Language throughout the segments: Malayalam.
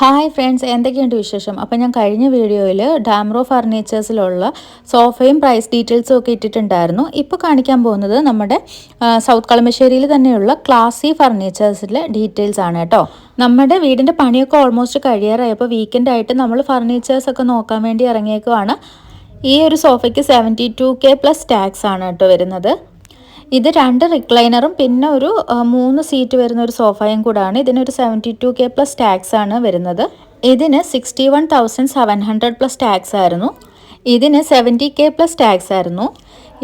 ഹായ് ഫ്രണ്ട്സ് എന്തൊക്കെയുണ്ട് വിശേഷം? അപ്പോൾ ഞാൻ കഴിഞ്ഞ വീഡിയോയിൽ ഡാംറോ ഫർണിച്ചേഴ്സിലുള്ള സോഫയും പ്രൈസ് ഡീറ്റെയിൽസും ഒക്കെ ഇട്ടിട്ടുണ്ടായിരുന്നു. ഇപ്പോൾ കാണിക്കാൻ പോകുന്നത് നമ്മുടെ സൗത്ത് കളമശ്ശേരിയിൽ തന്നെയുള്ള ക്ലാസി ഫർണിച്ചേഴ്സിലെ ഡീറ്റെയിൽസ് ആണ് കേട്ടോ. നമ്മുടെ വീടിന്റെ പണിയൊക്കെ ഓൾമോസ്റ്റ് കഴിയാറായപ്പോൾ വീക്കെൻഡ് ആയിട്ട് നമ്മൾ ഫർണിച്ചേഴ്സ് ഒക്കെ നോക്കാൻ വേണ്ടി ഇറങ്ങിയേക്കുവാണ്. ഈ ഒരു സോഫയ്ക്ക് seventy two K plus tax ആണ് കേട്ടോ വരുന്നത്. ഇത് രണ്ട് റിക്ലൈനറും പിന്നെ ഒരു മൂന്ന് സീറ്റ് വരുന്ന ഒരു സോഫയും കൂടാണ്. ഇതിനൊരു seventy two K plus tax ആണ് വരുന്നത്. ഇതിന് sixty one thousand seven hundred plus tax ആയിരുന്നു. ഇതിന് സെവന്റി കെ പ്ലസ് ടാക്സ് ആയിരുന്നു.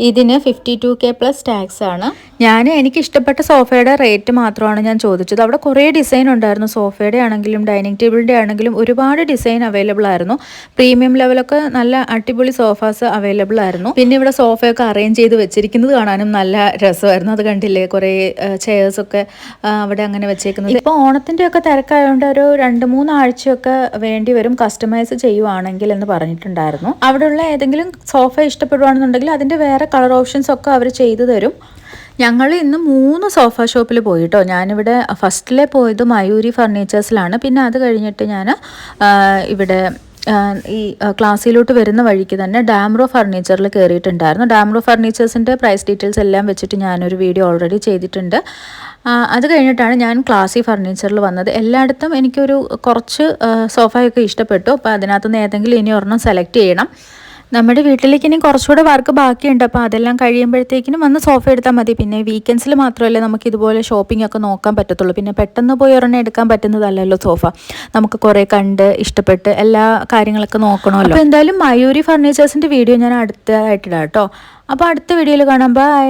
ഇതിന് fifty two K plus tax ആണ്. ഞാൻ എനിക്ക് ഇഷ്ടപ്പെട്ട സോഫയുടെ റേറ്റ് മാത്രമാണ് ഞാൻ ചോദിച്ചത്. അവിടെ കുറേ ഡിസൈൻ ഉണ്ടായിരുന്നു. സോഫയുടെ ആണെങ്കിലും ഡൈനിങ് ടേബിളിന്റെ ആണെങ്കിലും ഒരുപാട് ഡിസൈൻ അവൈലബിൾ ആയിരുന്നു. പ്രീമിയം ലെവലൊക്കെ നല്ല അടിപൊളി സോഫാസ് അവൈലബിൾ ആയിരുന്നു. പിന്നെ ഇവിടെ സോഫയൊക്കെ അറേഞ്ച് ചെയ്ത് വെച്ചിരിക്കുന്നത് കാണാനും നല്ല രസമായിരുന്നു. അത് കണ്ടില്ലേ? കുറേ ചെയേഴ്സൊക്കെ അവിടെ അങ്ങനെ വെച്ചേക്കുന്നത്. ഇപ്പോൾ ഓണത്തിന്റെ ഒക്കെ തിരക്കായതുകൊണ്ട് ഒരു രണ്ട് മൂന്നാഴ്ചയൊക്കെ വേണ്ടി വരും. കസ്റ്റമൈസ് ചെയ്യുവാണെങ്കിൽ എന്ന് പറഞ്ഞിട്ടുണ്ടായിരുന്നു. അവിടെയുള്ള ഏതെങ്കിലും സോഫ ഇഷ്ടപ്പെടുവാണെന്നുണ്ടെങ്കിൽ അതിന്റെ വേറെ കളർ ഓപ്ഷൻസ് ഒക്കെ അവർ ചെയ്തു തരും. ഞങ്ങൾ ഇന്ന് മൂന്ന് സോഫ ഷോപ്പിൽ പോയിട്ടോ. ഞാനിവിടെ ഫസ്റ്റിലെ പോയത് മയൂരി ഫർണിച്ചേഴ്സിലാണ്. പിന്നെ അത് കഴിഞ്ഞിട്ട് ഞാൻ ഇവിടെ ഈ ക്ലാസ്സിലോട്ട് വരുന്ന വഴിക്ക് തന്നെ ഡാംറോ ഫർണിച്ചറിൽ കയറിയിട്ടുണ്ടായിരുന്നു. ഡാംറോ ഫർണിച്ചേഴ്സിന്റെ പ്രൈസ് ഡീറ്റെയിൽസ് എല്ലാം വെച്ചിട്ട് ഞാനൊരു വീഡിയോ ഓൾറെഡി ചെയ്തിട്ടുണ്ട്. അത് കഴിഞ്ഞിട്ടാണ് ഞാൻ ക്ലാസ്സി ഫർണിച്ചറിൽ വന്നത്. എല്ലായിടത്തും എനിക്കൊരു കുറച്ച് സോഫയൊക്കെ ഇഷ്ടപ്പെട്ടു. അപ്പോൾ അതിനകത്തുനിന്ന് ഏതെങ്കിലും ഇനി ഒരെണ്ണം സെലക്ട് ചെയ്യണം. നമ്മുടെ വീട്ടിലേക്ക് ഇനി കുറച്ചുകൂടെ വർക്ക് ബാക്കിയുണ്ട്. അപ്പോൾ അതെല്ലാം കഴിയുമ്പോഴത്തേക്കിനും വന്ന് സോഫ എടുത്താൽ മതി. പിന്നെ വീക്കെൻഡ്സിൽ മാത്രമല്ലേ നമുക്ക് ഇതുപോലെ ഷോപ്പിംഗ് ഒക്കെ നോക്കാൻ പറ്റത്തുള്ളൂ. പിന്നെ പെട്ടെന്ന് പോയി ഒരെണ്ണം എടുക്കാൻ പറ്റുന്നതല്ലല്ലോ സോഫ നമുക്ക് കുറേ കണ്ട് ഇഷ്ടപ്പെട്ട് എല്ലാ കാര്യങ്ങളൊക്കെ നോക്കണമല്ലോ. അപ്പോൾ എന്തായാലും മയൂരി ഫർണിച്ചേഴ്സിന്റെ വീഡിയോ ഞാൻ അടുത്തതായിട്ടിടാം കേട്ടോ. അപ്പോൾ അടുത്ത വീഡിയോയിൽ കാണാം. ബൈ